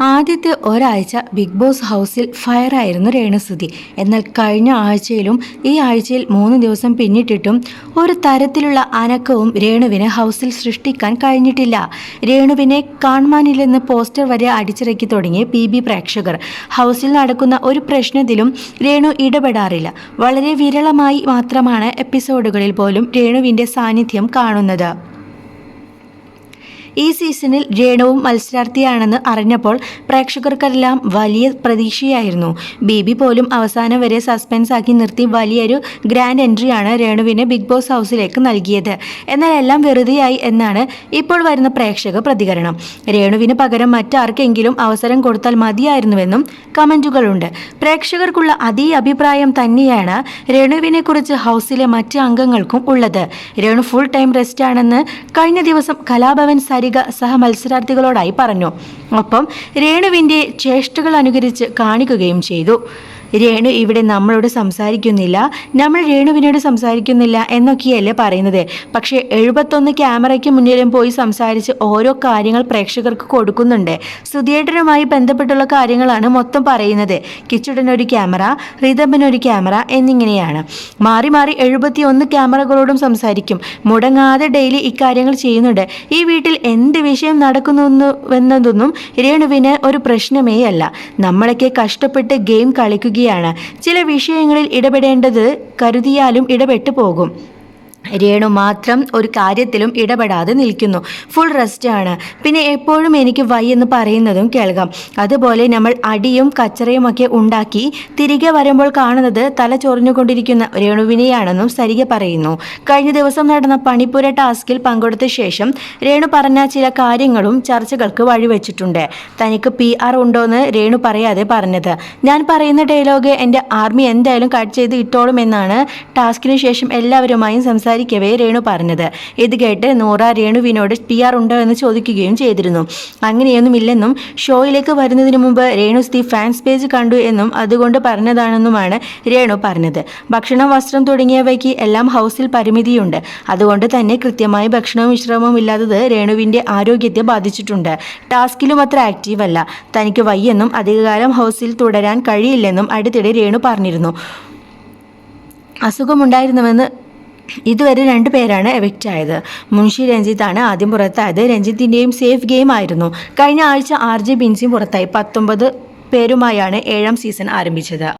ആദ്യത്തെ ഒരാഴ്ച big boss ഹൗസിൽ ഫയറായിരുന്നു രേണുസുതി. എന്നാൽ കഴിഞ്ഞ ആഴ്ചയിലും ഈ ആഴ്ചയിൽ മൂന്ന് ദിവസം പിന്നിട്ടിട്ടും ഒരു തരത്തിലുള്ള അനക്കവും രേണുവിന് ഹൗസിൽ സൃഷ്ടിക്കാൻ കഴിഞ്ഞിട്ടില്ല. രേണുവിനെ കാണുവാനില്ലെന്ന് പോസ്റ്റർ വരെ അടിച്ചിറക്കി തുടങ്ങിയ പി ബി പ്രേക്ഷകർ. ഹൗസിൽ നടക്കുന്ന ഒരു പ്രശ്നത്തിലും രേണു ഇടപെടാറില്ല. വളരെ വിരളമായി മാത്രമാണ് എപ്പിസോഡുകളിൽ പോലും രേണുവിന്റെ സാന്നിധ്യം കാണുന്നത്. ഈ സീസണിൽ രേണുവും മത്സരാർത്ഥിയാണെന്ന് അറിഞ്ഞപ്പോൾ പ്രേക്ഷകർക്കെല്ലാം വലിയ പ്രതീക്ഷയായിരുന്നു. ബേബി പോലും അവസാനം വരെ സസ്പെൻസ് ആക്കി നിർത്തി വലിയൊരു ഗ്രാൻഡ് എൻട്രിയാണ് രേണുവിന് ബിഗ് ബോസ് ഹൗസിലേക്ക് നൽകിയത്. എന്നാൽ എല്ലാം വെറുതെയായി എന്നാണ് ഇപ്പോൾ വരുന്ന പ്രേക്ഷക പ്രതികരണം. രേണുവിന് പകരം മറ്റാർക്കെങ്കിലും അവസരം കൊടുത്താൽ മതിയായിരുന്നുവെന്നും കമന്റുകളുണ്ട് പ്രേക്ഷകർക്കുള്ള അതേ അഭിപ്രായം തന്നെയാണ് രേണുവിനെ കുറിച്ച് ഹൗസിലെ മറ്റ് അംഗങ്ങൾക്കും ഉള്ളത്. രേണു ഫുൾ ടൈം റെസ്റ്റ് ആണെന്ന് കഴിഞ്ഞ ദിവസം കലാഭവൻ സരിക സഹ മത്സരാർത്ഥികളോടായി പറഞ്ഞു. ഒപ്പം രേണുവിന്റെ ചേഷ്ടകൾ അനുകരിച്ച് കാണിക്കുകയും ചെയ്തു. രേണു ഇവിടെ നമ്മളോട് സംസാരിക്കുന്നില്ല. നമ്മൾ രേണുവിനോട് സംസാരിക്കുന്നില്ല എന്നൊക്കെയല്ലേ പറയുന്നത്. പക്ഷേ എഴുപത്തൊന്ന് ക്യാമറയ്ക്ക് മുന്നിലും പോയി സംസാരിച്ച് ഓരോ കാര്യങ്ങൾ പ്രേക്ഷകർക്ക് കൊടുക്കുന്നുണ്ട്. സുധിയേട്ടനുമായി ബന്ധപ്പെട്ടുള്ള കാര്യങ്ങളാണ് മൊത്തം പറയുന്നത്. കിച്ചുടനൊരു ക്യാമറ റിതമ്പനൊരു ക്യാമറ എന്നിങ്ങനെയാണ്. മാറി മാറി എഴുപത്തി ഒന്ന് ക്യാമറകളോടും സംസാരിക്കും. മുടങ്ങാതെ ഡെയിലി ഇക്കാര്യങ്ങൾ ചെയ്യുന്നുണ്ട്. ഈ വീട്ടിൽ എന്ത് വിഷയം നടക്കുന്നുവെന്നതൊന്നും രേണുവിന് ഒരു പ്രശ്നമേ അല്ല നമ്മളൊക്കെ കഷ്ടപ്പെട്ട് ഗെയിം കളിക്കുകയാണ് ചില വിഷയങ്ങളിൽ ഇടപെടേണ്ടത് കരുതിയാലും ഇടപെട്ടു പോകും രേണു മാത്രം ഒരു കാര്യത്തിലും ഇടപെടാതെ നിൽക്കുന്നു. ഫുൾ റെസ്റ്റ് ആണ്. പിന്നെ എപ്പോഴും എനിക്ക് വൈ എന്ന് പറയുന്നതും കേൾക്കാം. അതുപോലെ നമ്മൾ അടിയും കച്ചറയും ഒക്കെ ഉണ്ടാക്കി തിരികെ വരുമ്പോൾ കാണുന്നത് തല ചൊറിഞ്ഞുകൊണ്ടിരിക്കുന്ന രേണുവിനെയാണെന്നും സരിക പറയുന്നു. കഴിഞ്ഞ ദിവസം നടന്ന പണിപ്പുര ടാസ്കിൽ പങ്കെടുത്ത ശേഷം രേണു പറഞ്ഞ ചില കാര്യങ്ങളും ചർച്ചകൾക്ക് വഴിവെച്ചിട്ടുണ്ട് തനിക്ക് പി ആർ ഉണ്ടോയെന്ന് രേണു പറയാതെ പറഞ്ഞത്. ഞാൻ പറയുന്ന ഡയലോഗ് എന്റെ ആർമി എന്തായാലും കട്ട് ചെയ്ത് ഇട്ടോളും എന്നാണ് ടാസ്കിന് ശേഷം എല്ലാവരുമായും സംസാരിക്കുന്നത്. സംസാരിക്കവേ രേണു പറഞ്ഞത്. ഇത് കേട്ട് നൂറ രേണുവിനോട് പി ആർ ഉണ്ടോ എന്ന് ചോദിക്കുകയും ചെയ്തിരുന്നു. അങ്ങനെയൊന്നുമില്ലെന്നും ഷോയിലേക്ക് വരുന്നതിന് മുമ്പ് രേണു സ്തി ഫാൻസ് പേജ് കണ്ടു എന്നും അതുകൊണ്ട് പറഞ്ഞതാണെന്നുമാണ് രേണു പറഞ്ഞത്. ഭക്ഷണം വസ്ത്രം തുടങ്ങിയവയ്ക്ക് എല്ലാം ഹൗസിൽ പരിമിതിയുണ്ട്. അതുകൊണ്ട് തന്നെ കൃത്യമായി ഭക്ഷണവും വിശ്രമവും ഇല്ലാത്തത് രേണുവിന്റെ ആരോഗ്യത്തെ ബാധിച്ചിട്ടുണ്ട്. ടാസ്കിലും അത്ര ആക്റ്റീവ് അല്ല. തനിക്ക് വയ്യെന്നും അധികകാലം ഹൗസിൽ തുടരാൻ കഴിയില്ലെന്നും അടുത്തിടെ രേണു പറഞ്ഞിരുന്നു. അസുഖമുണ്ടായിരുന്നുവെന്ന് ഇതുവരെ രണ്ടു പേരാണ് എവിക്റ്റ് ആയത്. മുൻഷി രഞ്ജിത്താണ് ആദ്യം പുറത്തായത്. രഞ്ജിത്തിന്റെയും സേഫ് ഗെയിം ആയിരുന്നു. കഴിഞ്ഞ ആഴ്ച ആർ ജെ ബിൻസിയും പുറത്തായി. പത്തൊമ്പത് പേരുമായാണ് ഏഴാം സീസൺ ആരംഭിച്ചത്.